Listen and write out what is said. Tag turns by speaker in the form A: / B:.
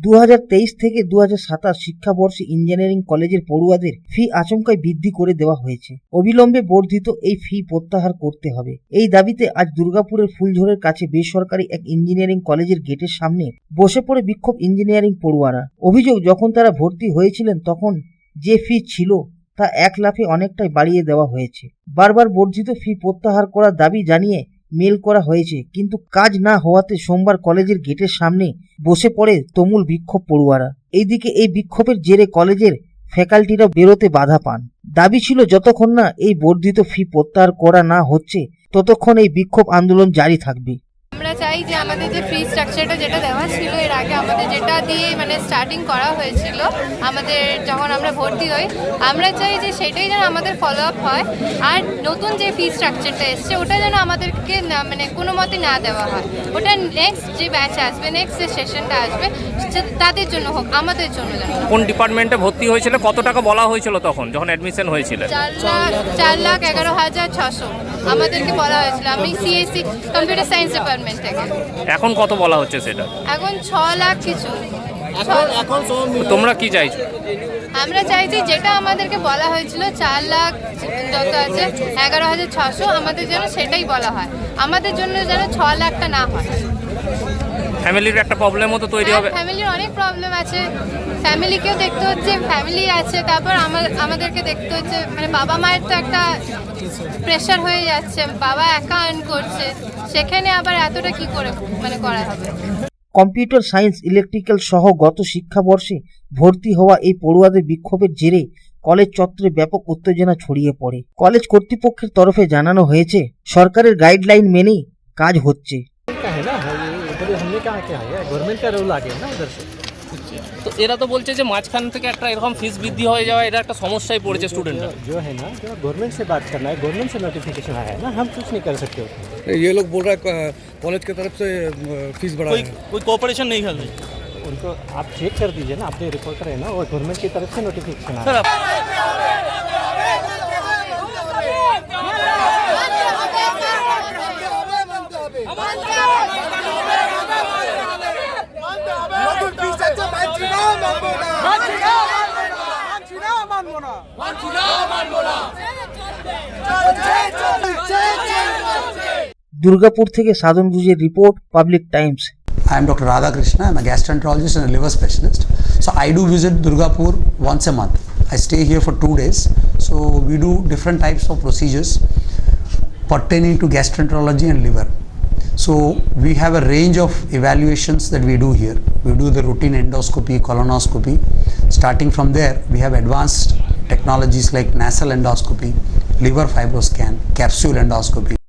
A: দু হাজার তেইশ থেকে দু হাজার সাতাশ শিক্ষাবর্ষে ইঞ্জিনিয়ারিং কলেজের পড়ুয়াদের ফি আচমকাই বৃদ্ধি করে দেওয়া হয়েছে। অবিলম্বে বর্ধিত এই ফি প্রত্যাহার করতে হবে। এই দাবিতে আজ দুর্গাপুরের ফুলঝোরের কাছে বেসরকারি এক ইঞ্জিনিয়ারিং কলেজের গেটের সামনে বসে পড়ে বিক্ষোভ ইঞ্জিনিয়ারিং পড়ুয়ারা। অভিযোগ, যখন তারা ভর্তি হয়েছিলেন, তখন যে ফি ছিল তা এক লাফে অনেকটাই বাড়িয়ে দেওয়া হয়েছে। বারবার বর্ধিত ফি প্রত্যাহার করার দাবি জানিয়ে মেল করা হয়েছে, কিন্তু কাজ না হওয়াতে সোমবার কলেজের গেটের সামনে বসে পড়ে তমুল বিক্ষোভ পড়ুয়ারা। এইদিকে এই বিক্ষোভের জেরে কলেজের ফ্যাকাল্টিরা বেরোতে বাধা পান। দাবি ছিল, যতক্ষণ না এই বর্ধিত ফি প্রত্যাহার করা না হচ্ছে, ততক্ষণ এই বিক্ষোভ আন্দোলন জারি থাকবে।
B: চাই যে আমাদের যে ফ্রি স্ট্রাকচারটা যেটা দেওয়া ছিল এর আগে আমাদের যেটা দিয়ে মানে স্টার্টিং করা হয়েছিল আমাদের যখন আমরা ভর্তি হই আমরা চাই যে সেটাই যেন আমাদের ফলো আপ হয় আর নতুন যে ফি স্ট্রাকচারটা এসছে ওটা যেন আমাদেরকে না মানে কোনো মতে না দেওয়া হয়। ওটা নেক্সট যে ব্যাচ আসবে নেক্সট যে সেশনটা আসবে তাদের জন্য হোক আমাদের জন্য যেন
C: কোন ডিপার্টমেন্টে ভর্তি হয়েছিল কত টাকা বলা হয়েছিল তখন যখন অ্যাডমিশন হয়েছিল?
B: চার লাখ চার লাখ এগারো হাজার ছশো আমাদেরকে বলা হয়েছিল। আমি সিএসসি কম্পিউটার সায়েন্স ডিপার্টমেন্ট থেকে।
C: এখন কত বলা হচ্ছে সেটা?
B: এখন ছ লাখ কিছু।
C: তোমরা কি চাইছো?
B: আমরা চাইছি যেটা আমাদেরকে বলা হয়েছিল চার লাখ যত আছে এগারো হাজার ছশো আমাদের যেন সেটাই বলা হয়। আমাদের জন্য যেন ছ লাখটা না হয়।
C: ফ্যামিলির একটা প্রবলেমও তো তৈরি হ্যাঁ, হবে।
B: ফ্যামিলির অনেক প্রবলেম আছে। ফ্যামিলিকেও দেখতে হচ্ছে ফ্যামিলি আছে তারপর আমাদেরকে দেখতে হচ্ছে। মানে বাবা মায়ের তো একটা প্রেশার হয়ে যাচ্ছে বাবা একা আর্ন করছে সেখানে আবার এতটা কি করে মানে করা হবে?
A: কম্পিউটার সায়েন্স ইলেকট্রিক্যাল সহ গত শিক্ষাবর্ষে ভর্তি হওয়া এই পড়ুয়াদের বিক্ষোভের জেরে কলেজ চত্বরে ব্যাপক উত্তেজনা ছড়িয়ে পড়ে। কলেজ কর্তৃপক্ষের তরফে জানানো হয়েছে সরকারের গাইডলাইন মেনেই কাজ হচ্ছে।
D: इधर हमने कहा क्या है गवर्नमेंट का रूल आ गया ना उधर से
C: তো এরা তো বলছে যে মাঝখান থেকে একটা এরকম ফিস বৃদ্ধি হয়ে যাওয়া এটা একটা সমস্যায় পড়েছে স্টুডেন্টরা
D: जो है ना जो गवर्नमेंट से बात करना है गवर्नमेंट से नोटिफिकेशन आया है ना हम कुछ नहीं कर सकते उसमें।
E: ये लोग बोल रहा है कॉलेज की तरफ से फीस बढ़ा
F: कोई कोई कोऑपरेशन नहीं कर रही
D: उनको आप चेक कर दीजिए ना अपने रिपोर्टर है ना वो गवर्नमेंट की तरफ से नोटिफिकेशन आया
A: দুর্গাপুর থেকে Sadhan গুজের report public times
G: I am Dr. Radhakrishna. I'm a gastroenterologist and a liver specialist. So I do visit Durgapur once a month. I stay here for two days. So we do different types of procedures pertaining to gastroenterology and liver. So we have a range of evaluations that we do here. We do the routine endoscopy, colonoscopy. Starting from there, we have advanced technologies like nasal endoscopy, liver fibroscan, capsule endoscopy.